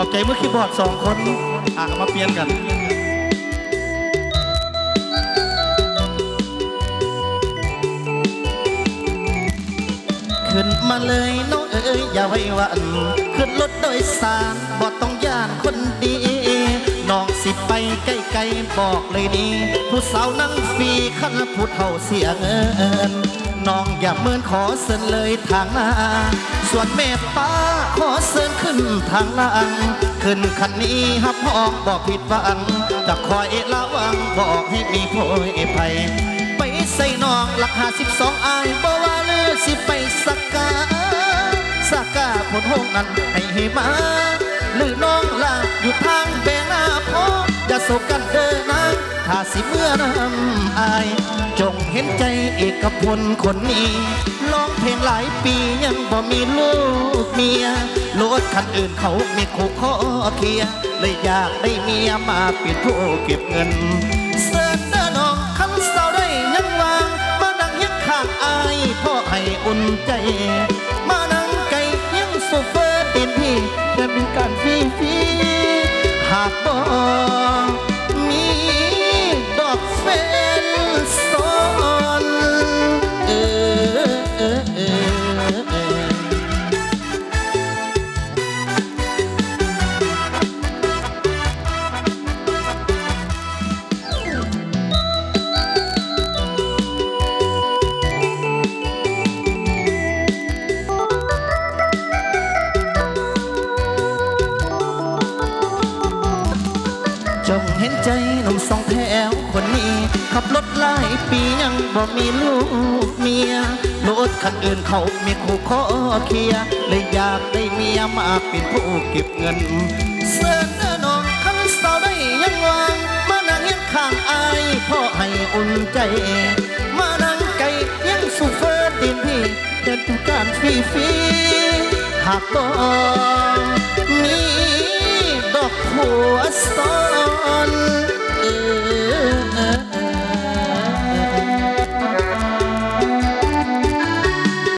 อบใจเมื่อคีย์บอร์ดสองคนอะมาเปลี่ยนกันขึ้นมาเลยน้องเอ๋ยอย่าไว้วัน ขึ้นรถโดยสารบ่ต้องย่านคนดีน้องสิไปใกล้ๆบอกเลยดีผู้สาวนั่งฟรีขันผู้เฒ่าเสียเงิน น้องอย่าเมินขอเสินเลยทางหน้า ส่วนแม่ป้าขอเสินขึ้นทางหลังขึ้นคันนี้ฮับห้องบอกผิดหวังจะคอยระวังบอกให้มีโพยภัยไปใส่น้องหลักหาสิบสองอายบ่ว่าเลือสิไปสักกาสักกาผลห้องนั้นให้เหมาหรือน้องลาอยู่ทางแบงหน้าพออย่าโศกกันเดินนา ถ้าสิเมื่อนำอาย จงเห็นใจเอกพลคนนี้ร้องเพลงหลายปียังบ่มีลูกเมียรถคันอื่นเขามีคู่ขอเคลียเลยอยากได้เมียมาเป็นผู้เก็บเงินเสิร์เด้อน้องคันเศร้าได้ยังวาง มานั่งยังข้างอายพ่อให้อุ่นใจ มานั่งไก่ยังโซเฟอร์เป็นพี่จะเป็นการฟีฟรีๆหากบ่ จงเห็นใจหนุ่มสองแถวคนนี้ ขับรถหลายปียังบ่มีลูกเมียรถคันอื่นเขามีคู่ขอเคลียเลยอยากได้เมียมาเป็นผู้เก็บเงิน เสิร์นเด้อน้องคันสาวได้ยังวาง มานั่งยังข้างอายพ่อให้อุ่นใจ มานั่งไก่ยังสูเฟอร์ดินพี่เดินทุกการฟรีฟรีๆหากบ่มีดอกหัวซ้อน